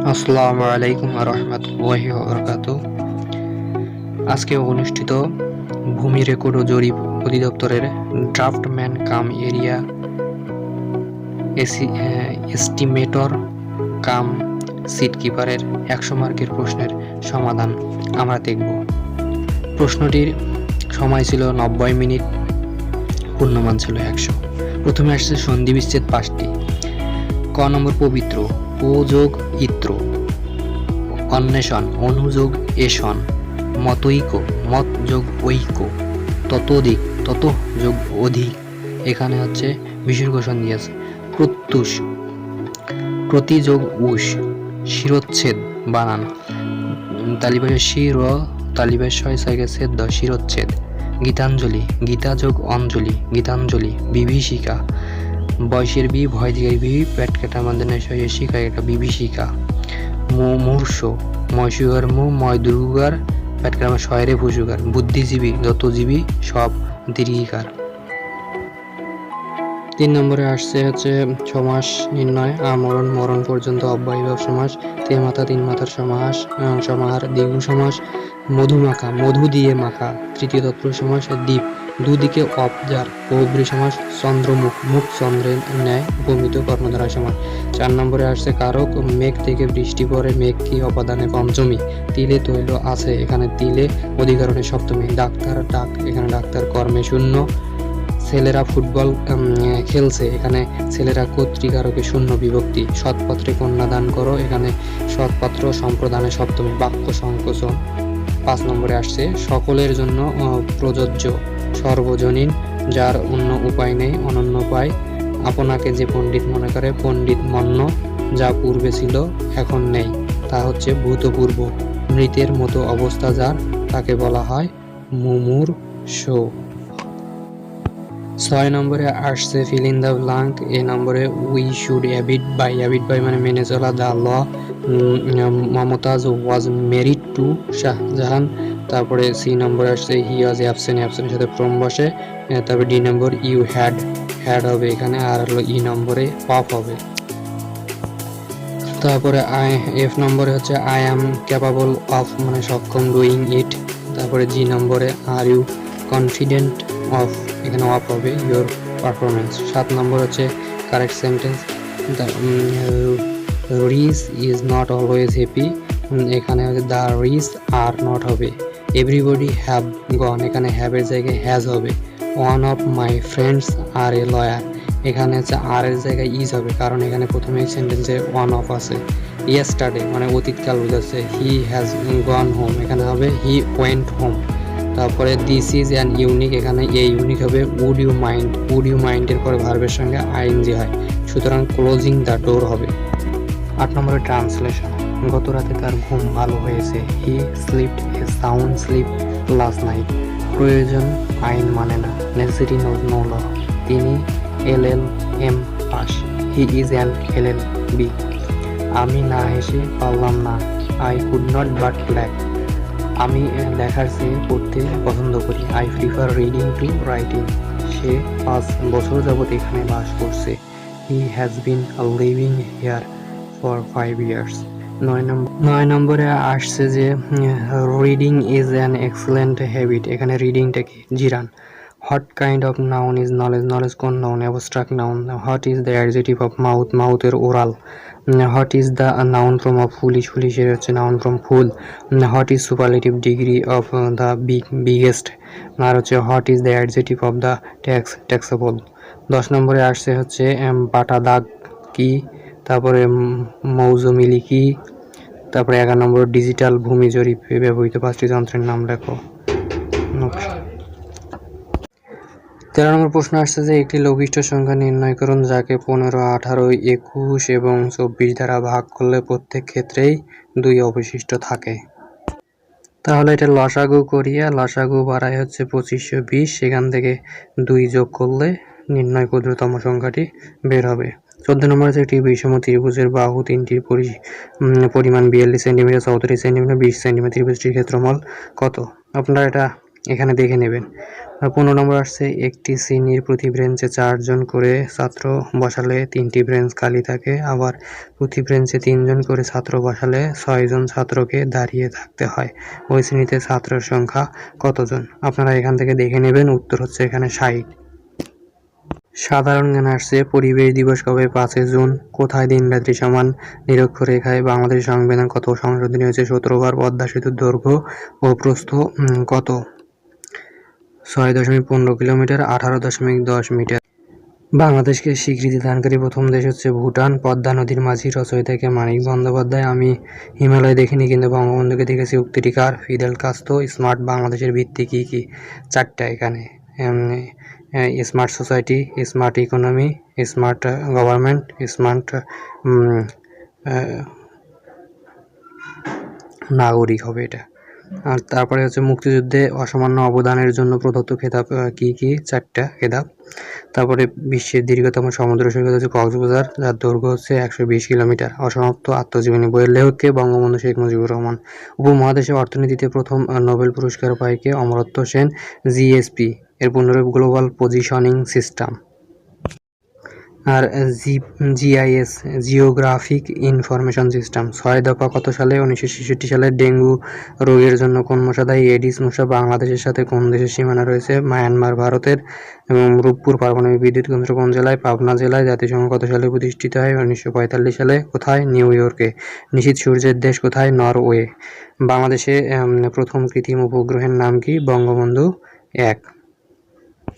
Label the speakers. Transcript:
Speaker 1: আসসালামু আলাইকুম রহমতুল্লাহি বরকাত আজকে অনুষ্ঠিত ভূমি রেকর্ড ও জরিপ অধিদপ্তরের draftsman cum area estimator cum sheet কিপারের একশো মার্কের প্রশ্নের সমাধান আমরা দেখব। প্রশ্নটির সময় ছিল নব্বই মিনিট, পূর্ণমান ছিল একশো। প্রথমে আসছে সন্ধি বিচ্ছেদ পাঁচটি। ক নম্বর পবিত্র। ও যোগ ইত্র। অন্বেষণ অনুযোগ এষণ। মতৈক মত যোগ ঐক্য। ততোধিক তত যোগ অধিক। এখানে হচ্ছে বিসর্গ সন্ধি আছে প্রত্যুষ। প্রতিযোগ উষ। শিরোচ্ছেদ বানান। তালিবাসে শির তালিবাস ছয় ছয়কে ছেদ শিরোচ্ছেদ। গীতাঞ্জলি। গীতাযোগ অঞ্জলি। গীতাঞ্জলি। বিভীষিকা। বয়সের বি ভয় দিকের বি পেট কাটা আমাদের শয়ের শিকা এটা বিভীষিকা মূর্ষ ময়সুগার মু ময় দুর্গার পেট কাটা শয়েরে পশুগার বুদ্ধিজীবী যত জীবী সব দীর্ঘিকার। তিন নম্বরে আসছে হচ্ছে সমাস নির্ণয়, আমরণ, মরণ পর্যন্ত অব্যয়ভাব সমাস তে মাথা তিন মাথার সমাস সমাহার দ্বিগু সমাস মধু মাখা মধু দিয়ে মাখা, তৃতীয় তত্ত্ব সমাস, দ্বীপ। দুদিকে অপজার প্রভৃতি সমাস চন্দ্রমুখ, মুখ চন্দ্রের ন্যায় উপমিত কর্মধারা সমাস চার নম্বরে আসছে কারক, মেঘ থেকে বৃষ্টি পড়ে, মেঘ কি অপাদানে পঞ্চমী? তিলে তৈল আছে এখানে তিলে, অধিকরণে সপ্তমী। ডাক্তার ডাক, এখানে ডাক্তার কর্মে শূন্য। ছেলেরা ফুটবল খেলছে, এখানে ছেলেরা কর্তৃকারকে শূন্য বিভক্তি। সৎপত্রে কন্যাদান করো, এখানে সৎপাত্র সম্প্রদানে সপ্তমী। বাক্য সংকোচন। পাঁচ নম্বরে আসছে, সকলের জন্য প্রযোজ্য। সর্বজনীন, যার অন্য উপায় নেই, অনন্য উপায়। আপনাকে যে পণ্ডিত মনে করে, পণ্ডিত মন্য, যা পূর্বে ছিল, এখন নেই, তা হচ্ছে ভূতপূর্ব। মৃতের মতো অবস্থা যার, তাকে বলা হয় মুমুর শো ছয় নম্বরে আসছে ফিল ইন দ্য ব্লাঙ্ক, এ নম্বরে we should abide by abide by মানে মেনে চলা the law Mumtaz was married to Shahjahan. তারপরে সি নম্বরে আসছে হি ওয়াজ অ্যাবসেন্ট অ্যাবসেন্টের সাথে ফ্রম বসে। তারপরে ডি নম্বর ইউ হ্যাড হ্যাড হবে এখানে, আর হলো ই নম্বরে অফ হবে। তারপরে আই এফ নম্বরে হচ্ছে আই অ্যাম ক্যাপাবল অফ মানে সক্ষম ডুইং ইট তারপরে জি নম্বরে আর ইউ কনফিডেন্ট অফ এখানে অফ হবে ইউর পারফরমেন্স সাত নম্বর হচ্ছে correct sentence riches is not always happy এখানে দ্য রিস আর নট হবে। এভরিবডি হ্যাভ গন এখানে হ্যাভের জায়গায় হ্যাজ হবে। One of my friends are a lawyer এখানে হচ্ছে আর এর জায়গায় ইজ হবে। কারণ এখানে প্রথমে সেন্টেন্সে ওয়ান অফ আছে। ইয়েস্টারডে মানে অতীতকাল বোঝাচ্ছে। হি হ্যাজ গন হোম এখানে হবে হি ওয়েন্ট হোম তারপরে দিস ইজ অ্যান ইউনিক এখানে এ ইউনিক হবে। Would you mind would you মাইন্ডের পরে ভার্বের সঙ্গে আইএনজি হয়। সুতরাং ক্লোজিং দ্য ডোর হবে। আট নম্বরে ট্রান্সলেশন। গত রাতে তার ঘুম ভালো হয়েছে। He slept a sound sleep last night প্রয়োজন আইন মানে না। Necessity knows no law. তিনি L L M pass. He is an L L B. আমি না হেসে পারলাম না। I could not but black আমি লেখার চেয়ে পড়তে পছন্দ করি। I prefer reading to writing. সে পাঁচ বছর যাবত এখানে বাস করছে। He has been living here. For five years নয় নম্বর নয় নম্বরে আসছে যে reading is an excellent habit এখানে রিডিংটা কি? Gerund. What kind of noun is knowledge knowledge কোন noun abstract noun what is the adjective of mouth মাউথের oral what is the noun from of foolish ফুলিশের হচ্ছে noun from fool. What is superlative degree of the big biggest আর হচ্ছে what is the adjective of the tax taxable দশ নম্বরে আসছে হচ্ছে বাটা দাগ কি? তারপরে উম, মৌজমিলি কি তারপরে এগারো নম্বর ডিজিটাল ভূমি জরিপে ব্যবহৃত পাঁচটি যন্ত্রের নাম লেখো। তেরো নম্বর প্রশ্ন আসছে যে একটি লঘিষ্ঠ সংখ্যা নির্ণয় করুন যাকে পনেরো আঠারো একুশ এবং চব্বিশ দ্বারা ভাগ করলে প্রত্যেক ক্ষেত্রেই দুই অবশিষ্ট থাকে। তাহলে এটা লসাগু করিয়া লসাগু বাড়ায় হচ্ছে পঁচিশশো বিশ সেখান থেকে দুই যোগ করলে নির্ণয় ক্ষুদ্রতম সংখ্যাটি বের হবে। চোদ্দ নম্বর আছে একটি বিষম ত্রিভুজের বাহু তিনটির পরি পরিমাণ বিয়াল্লিশ সেন্টিমিটার, চৌত্রিশ সেন্টিমিটার, বিশ সেন্টিমিটার ত্রিভুজটির ক্ষেত্রফল কত? আপনারা এটা এখানে দেখে নেবেন। পনেরো নম্বর আসছে, একটি শ্রেণির প্রতি ব্রেঞ্চে চারজন করে ছাত্র বসালে তিনটি ব্রেঞ্চ খালি থাকে, আবার প্রতি ব্রেঞ্চে তিনজন করে ছাত্র বসালে ছয়জন ছাত্রকে দাঁড়িয়ে থাকতে হয়। ওই শ্রেণীতে ছাত্রের সংখ্যা কতজন? আপনারা এখান থেকে দেখে নেবেন, উত্তর হচ্ছে এখানে ষাট। সাধারণ জ্ঞান আসছে, পরিবেশ দিবস কবে? পাঁচই জুন। কোথায় দিন রাত্রি সমান? নিরক্ষরেখায় বাংলাদেশ সংবিধান কত? সংশোধনী হয়েছে সতেরোবার। পদ্মা সেতুর দৈর্ঘ্য ও প্রস্থ কত? ছয় দশমিক পনেরো কিলোমিটার, আঠারো দশমিক দশ মিটার। বাংলাদেশকে স্বীকৃতি দানকারী প্রথম দেশ হচ্ছে ভুটান। পদ্মা নদীর মাঝি রচয়িতাকে মানিক বন্দ্যোপাধ্যায়। আমি হিমালয় দেখিনি, কিন্তু বঙ্গবন্ধুকে দেখেছি। উক্তিটি কার? ফিদেল কাস্তো। স্মার্ট বাংলাদেশের ভিত্তি কী কী? চারটা এখানে smart society smart economy smart government smart নাগরিক হবে এটা। আর তারপরে হচ্ছে মুক্তিযুদ্ধে অসামান্য অবদানের জন্য প্রদত্ত খেতাব কি কি? চারটা খেতাব। তারপরে বিশ্বের দীর্ঘতম সমুদ্র সৈকত হচ্ছে কক্সবাজার, যার দৈর্ঘ্য হচ্ছে একশো বিশ কিলোমিটার। অসমাপ্ত আত্মজীবনী বইয়ের লেখককে বঙ্গবন্ধু শেখ মুজিবুর রহমান। উপমহাদেশে অর্থনীতিতে প্রথম নোবেল পুরস্কার পায় কে অমরত্ব সেন জিএসপি এর পুনরূপ গ্লোবাল পজিশনিং সিস্টেম আর G, GIS geographic information system ছয় দফা কত সালে? উনিশশো ছেষট্টি সালে ডেঙ্গু রোগের জন্য কোন মশা দায়ী এডিস মশা বাংলাদেশের সাথে কোন দেশের সীমানা রয়েছে? মায়ানমার, ভারতের এবং রূপপুর পারমাণবিক বিদ্যুৎ কেন্দ্র কোন জেলায়? পাবনা জেলায়। জাতিসংঘ কত সালে প্রতিষ্ঠিত হয়? উনিশশো পঁয়তাল্লিশ সালে কোথায়? নিউ ইয়র্কে। নিশীত সূর্যের দেশ কোথায়? নরওয়ে। বাংলাদেশে প্রথম কৃত্রিম উপগ্রহের নাম কি? বঙ্গবন্ধু এক।